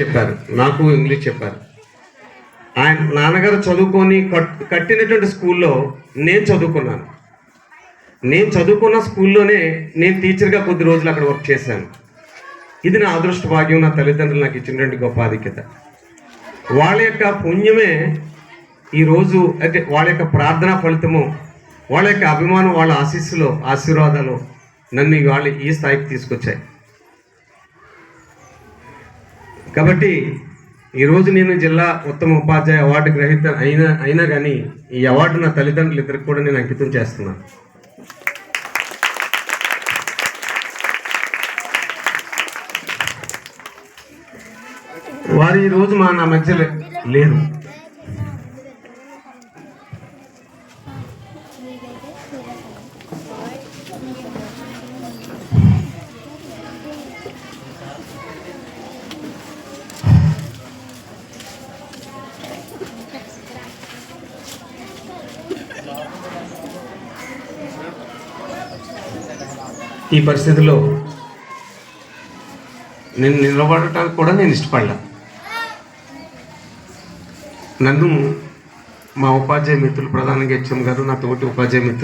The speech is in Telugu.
చెప్పారు. నాకు ఇంగ్లీష్ చెప్పారు. ఆయన నాన్నగారు చదువుకొని కట్టినటువంటి స్కూల్లో నేను చదువుకున్నాను. నేను చదువుకున్న స్కూల్లోనే నేను టీచర్గా కొద్ది రోజులు అక్కడ వర్క్ చేశాను. ఇది నా అదృష్ట భాగ్యం నా తల్లిదండ్రులు నాకు ఇచ్చినటువంటి గొప్ప ఆధిక్యత. వాళ్ళ యొక్క పుణ్యమే ఈరోజు అంటే వాళ్ళ యొక్క ప్రార్థనా ఫలితము వాళ్ళ యొక్క అభిమానం వాళ్ళ ఆశీస్సులో ఆశీర్వాదాలు నన్ను వాళ్ళు ఈ స్థాయికి తీసుకొచ్చాయి. కాబట్టి ఈరోజు నేను జిల్లా ఉత్తమ ఉపాధ్యాయ అవార్డు గ్రహీత అయినా అయినా కానీ ఈ అవార్డు నా తల్లిదండ్రులు ఇద్దరికి కూడా నేను అంకితం చేస్తున్నాను వారు ఈరోజు మా నా మధ్య లేరు. ఈ పరిస్థితిలో నేను నిలబడటానికి కూడా నేను ఇష్టపడలా. నన్ను మా ఉపాధ్యాయ మిత్రులు ప్రధానంగా హెచ్ఎం గారు నా తోటి ఉపాధ్యాయ మిత్రులు